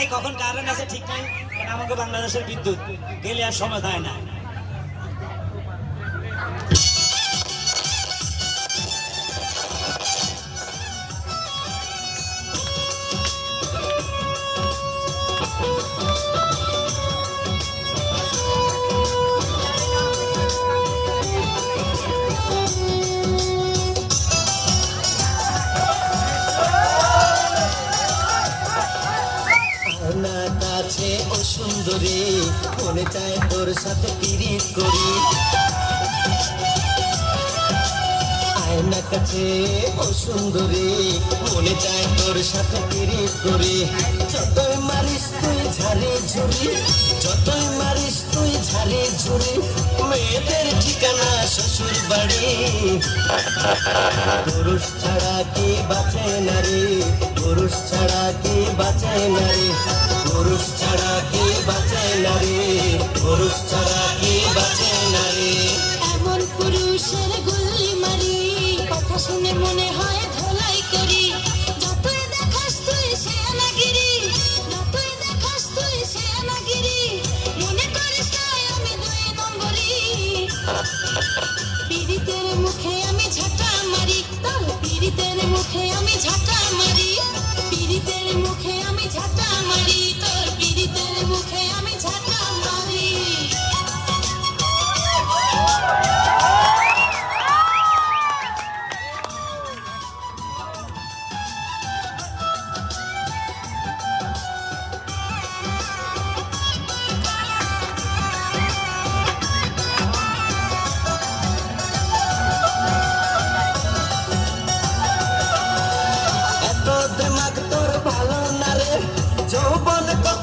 নেই কখন কারেন্ট আছে ঠিক নাই আমাকে বাংলাদেশের বিদ্যুৎ গেলে আর সময় হয় না। মনে চায় তোর সাথে পিরিত করি। আয়না কাছে ও সুন্দরী, মনে চায় তোর সাথে করি। যতই মারিস তুই ঝাড়ে যতই মারিস তুই মেয়েদের ঠিকানা শ্বশুর বাড়ি। পুরুষ ছাড়া কি বাঁচে নারী? পুরুষ ছাড়া কি বাঁচে নারী? পুরুষ ছাড়া কি পুরুষ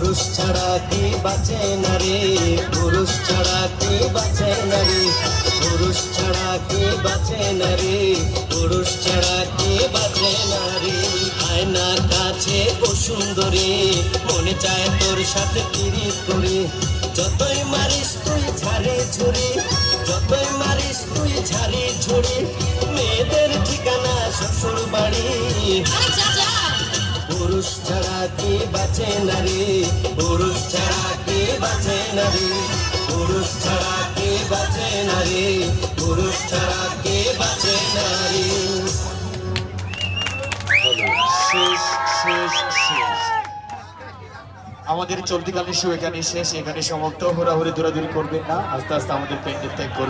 পুরুষ ছাড়া কি বাঁচে নারী পুরুষ ছাড়া কি বাঁচে নারী পুরুষ ছাড়া কি বাঁচে নারী পুরুষ ছাড়া কি বাঁচে নারী আয়না কাছে ও সুন্দরী মনে চায় তোর সাথে পিরিত করি। যতই মারিস তুই ঝাড়ে ঝুড়ি যতই মারিস তুই ঝাড়ে ঝুড়ি মেয়েদের ঠিকানা শ্বশুর বাড়ি যা যা পুরুষ ছাড়া কি বাঁচে পুরুষ ছাড়া কি বাঁচে পুরুষ ছাড়া বাঁচে পুরুষ ছাড়া বাঁচে আমাদের চলতিকালীন শো এখানে শেষ। এখানে সমাপ্ত। হোরাহুরি দৌড়াদৌড়ি করবেন না। আস্তে আস্তে আমাদের পেন্ডেল ত্যাগ